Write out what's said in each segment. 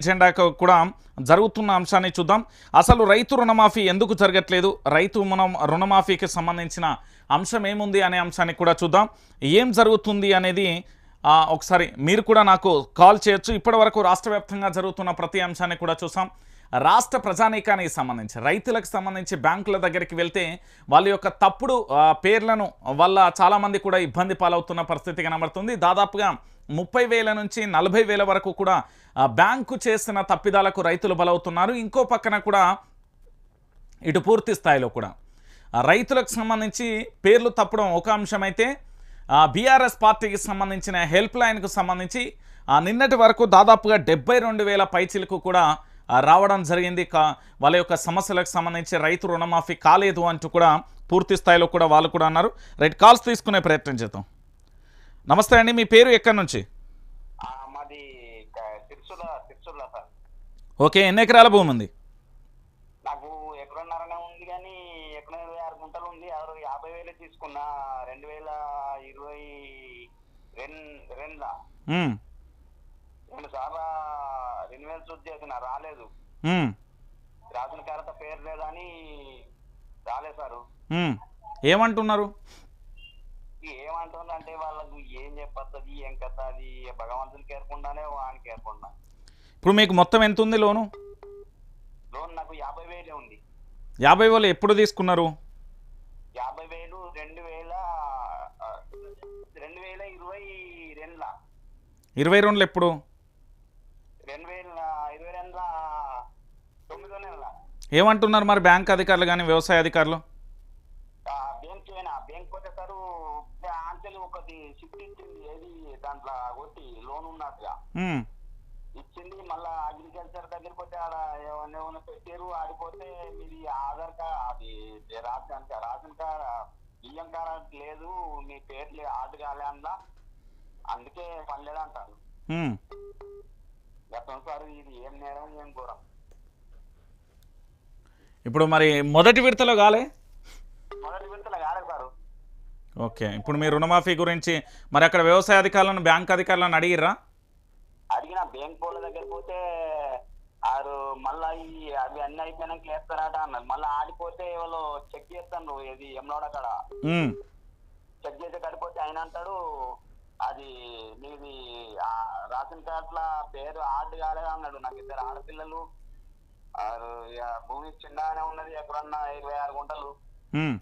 ఎజెండాకు కూడా జరుగుతున్న అంశాన్ని చూద్దాం. అసలు రైతు రుణమాఫీ ఎందుకు జరగట్లేదు? రైతు మనం రుణమాఫీకి సంబంధించిన అంశం ఏముంది అనే అంశాన్ని కూడా చూద్దాం. ఏం జరుగుతుంది అనేది ఒకసారి మీరు కూడా నాకు కాల్ చేయొచ్చు. ఇప్పటి వరకు రాష్ట్ర వ్యాప్తంగా జరుగుతున్న ప్రతి అంశాన్ని కూడా చూసాం. రాష్ట్ర ప్రజానీకానికి సంబంధించి రైతులకు సంబంధించి బ్యాంకుల దగ్గరికి వెళ్తే వాళ్ళ యొక్క తప్పుడు పేర్లను వల్ల చాలామంది కూడా ఇబ్బంది పాలవుతున్న పరిస్థితి కనబడుతుంది. దాదాపుగా ముప్పై వేల నుంచి నలభై వేల వరకు కూడా బ్యాంకు చేసిన తప్పిదాలకు రైతులు బలవుతున్నారు. ఇంకో పక్కన కూడా ఇటు పూర్తి స్థాయిలో కూడా రైతులకు సంబంధించి పేర్లు తప్పడం ఒక అంశమైతే బీఆర్ఎస్ పార్టీకి సంబంధించిన హెల్ప్ లైన్కు సంబంధించి నిన్నటి వరకు దాదాపుగా డెబ్బై రెండు వేల పైచీలకు కూడా రావడం జరిగింది. కా వాళ్ళ యొక్క సమస్యలకు సంబంధించి రైతు రుణమాఫీ కాలేదు అంటూ కూడా పూర్తి స్థాయిలో కూడా వాళ్ళు కూడా అన్నారు. రైట్ కాల్స్ తీసుకునే ప్రయత్నం చేద్దాం. నమస్తే అండి మీ పేరు ఎక్కడి నుంచి? ఓకే ఎన్ని ఎకరాల భూమి ఉంది? నాకు ఉంది కానీ ఎక్కడ ఇరవై ఆరు గుంటలు ఉంది. ఆరు యాభై వేలు తీసుకున్నా రెండు వేల ఇరవై రెండు రెండు సార్లు రెండు వేలు చూసి చేసిన రాలేదు రాసిన కరత పేరు లేదని రాలేదు సారు. ఉమ్. ఏమంటున్నారు? ఏమంటుందంటే వాళ్ళకు ఏం చెప్పొస్తుంది ఏం కథ అది భగవంతునికి ఏర్పడానే వానికి ఏర్పడినా ఇప్పుడు మీకు మొత్తం ఎంత ఉంది లోను? లోన్ నాకు యాభై వేలే ఉంది. యాభై వేలు ఎప్పుడు తీసుకున్నారు? యాభై వేలు రెండు వేల రెండు వేల ఇరవై రెండుల. ఇరవై రెండులు ఎప్పుడు రెండు వేల ఇరవై రెండుల తొమ్మిదో నెల ఏమంటున్నారు మరి బ్యాంక్ అధికారులు కానీ వ్యవసాయ అధికారులు? ఇచ్చింది ఏది దాంట్లో కొట్టి లోన్ ఉన్నట్టుగా ఉమ్, ఇచ్చింది మళ్ళా అగ్రికల్చర్ దగ్గరికి పోతే ఆడ ఏమన్నా పెట్టారు ఆడిపోతే మీది ఆధార్ కార్డ్ అది రేషన్ కార్డ్ రేషన్ కార్డ్ బియ్యం కార్డ్ లేదు మీ ఆర్డు కాలే అందుకే పని లేదంటారు. ఉమ్. గతం సార్ ఇది ఏం నేరం ఏం ఘోరం. ఇప్పుడు మరి మొదటి విడతలో కాలే? ఓకే ఇప్పుడు మీ రుణమాఫీ గురించి మరి అక్కడ వ్యవసాయ అధికారులను బ్యాంక్ అధికారులను అడిగిర్రా? అడిగిన బ్యాంక్ వాళ్ళ దగ్గర పోతే ఆరు మళ్ళా ఈ అవి అన్ని అయిపోయినాక వేస్తారట అన్నారు. మళ్ళీ ఆడిపోతే వాళ్ళు చెక్ చేస్తాను ఇది ఎమ్లోడ కాడ. ఉమ్, చెక్ చేసే కడిపోతే ఆయన అంటాడు అది నీది ఆ రేషన్ కార్డుల పేరు ఆర్డు కాలేదు అన్నాడు. నాకు ఇద్దరు ఆడపిల్లలు భూమి చిన్నగానే ఉన్నది ఎక్కడన్నా ఇరవై ఆరు గుంటలు. మీకు.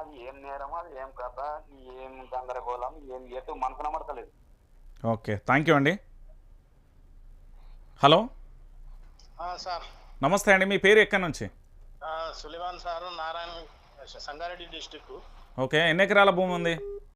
అది ఏం నేరమో అది ఏం కథ ఏం గందరగోళం ఏం ఎటు మనసు నమ్మడతలేదు ఓకే థ్యాంక్ యూ అండి. హలో. ఆ, సార్. నమస్తే అండి మీ పేరు ఎక్కడి నుంచి? ఆ, Sullivan sir Narayana Sangareddy district okay ఎన్ని ఎకరాల భూమి ఉంది?